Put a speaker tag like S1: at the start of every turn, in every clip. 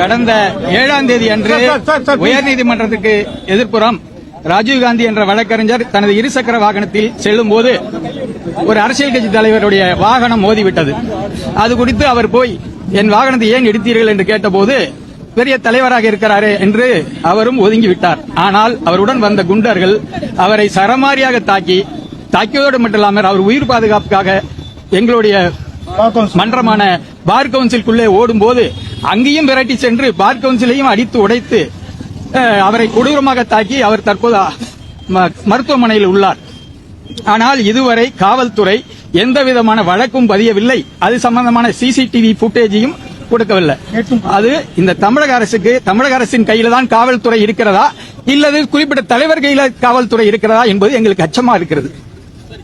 S1: கடந்த ஏழாம் தேதி அன்று உயர்நீதிமன்றத்துக்கு எதிர்ப்புறம் ராஜீவ்காந்தி என்ற வழக்கறிஞர் தனது இருசக்கர வாகனத்தில் செல்லும் போது ஒரு அரசியல் கட்சி தலைவருடைய வாகனம் மோதிவிட்டது. அது குறித்து அவர் போய் என் வாகனத்தை ஏன் எடுத்தீர்கள்? என்று கேட்டபோது பெரிய தலைவராக இருக்கிறாரே என்று அவரும் ஒதுங்கிவிட்டார். ஆனால் அவருடன் வந்த குண்டர்கள் அவரை சரமாரியாக தாக்கி தாக்கியதோடு மட்டுமில்லாமல் அவர் உயிர் பாதுகாப்புக்காக எங்களுடைய மன்றமான பார் கவுன்சிலுக்குள்ளே ஓடும்போது அங்கேயும் விரட்டி சென்று பார் கவுன்சிலையும் அடித்து உடைத்து அவரை கொடூரமாக தாக்கி அவர் தற்போது ம- மருத்துவமனையில் உள்ளார். ஆனால் இதுவரை காவல்துறை எந்த விதமான வழக்கும் பதியவில்லை. அது சம்பந்தமான சிசிடிவி புட்டேஜையும் கொடுக்கவில்லை. அது இந்த தமிழக அரசுக்கு தமிழக அரசின் கையில தான் காவல்துறை இருக்கிறதா? இல்லது குறிப்பிட்ட தலைவர் கையில காவல்துறை இருக்கிறதா என்பது எங்களுக்கு அச்சமா இருக்கிறது.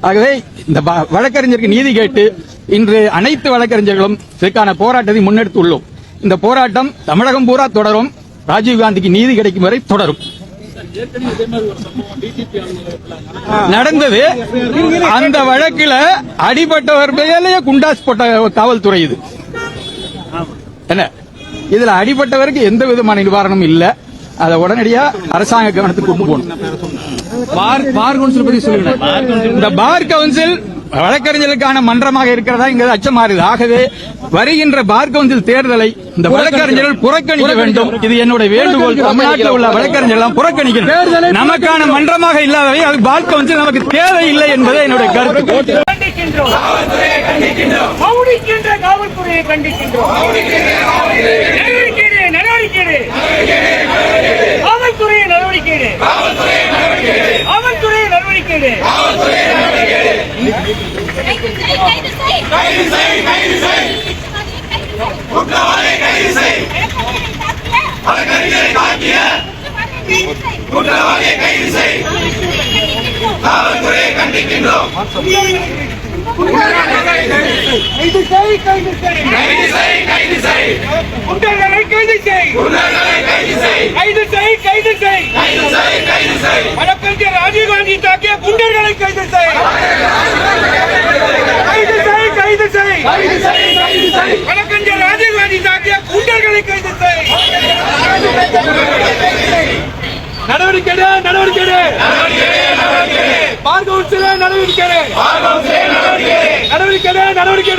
S1: ஆகவே இந்த வ- வழக்கறிஞருக்கு நீதி கேட்டு இன்று அனைத்து வழக்கறிஞர்களும் இதற்கான போராட்டத்தை முன்னெடுத்துள்ளோம் இந்த போராட்டம் தமிழகம் பூரா தொடரும். ராஜீவ்காந்திக்கு நீதி கிடைக்கும் வரை தொடரும். நடந்தது அந்த வழக்குல அடிபட்டவர் மேலேயே குண்டாஸ் போட்ட காவல்துறை இது. என்ன? இதுல அடிபட்டவருக்கு எந்த விதமான நிவாரணமும் இல்ல. அதை உடனடியா அரசாங்க கவனத்துக்கு கொண்டு போகணும். பார் கவுன்சில் பத்தி சொல்லுங்க இந்த பார் கவுன்சில் வழக்கறிஞர்களுக்கான மன்றமாக இருக்கிறதா? இங்க அச்சமா இருக்குது ஆகவே வருகின்ற பார் கவுன்சில் தேர்தலை இந்த வழக்கறிஞர்கள் புறக்கணிக்க வேண்டும். இது என்னுடைய வேண்டுகோள். தமிழ்நாட்டில் உள்ள வழக்கறிஞர்கள் எல்லாம் புறக்கணிக்கணும். நமக்கான மன்றமாக இல்லாதவை அது பார் கவுன்சில் நமக்கு தேவையில்லை என்பதே என்னுடைய கருத்து.
S2: கண்டிக்கின்றோம். மௌனிக்கின்ற காவல்துறையை கண்டிக்கின்றோம். நடவடிக்கை
S3: குற்றவாளி கைது செய் வழக்கறிஞரை தாக்கிய குற்றவாளியை கைது செய் காவல்துறையை கண்டிக்கின்றோம்
S2: கைது செய் கைது செய்
S3: கைது செய் கைது செய்
S2: குற்றங்களை கைது செய்
S3: குற்றங்களை கைது செய்
S2: கைது செய் கைது செய்
S3: கைது செய் கைது செய்
S2: வழக்கறிஞர் ராஜீவ்காந்தி தாக்கிய குண்டர்களை கைது செய் கைது செய் கைது செய்
S3: கைது செய்
S2: குண்டர்களை நடவடிக்கை நடவடிக்கை பார்க்க நடவடிக்கை நடவடிக்கை நடவடிக்கை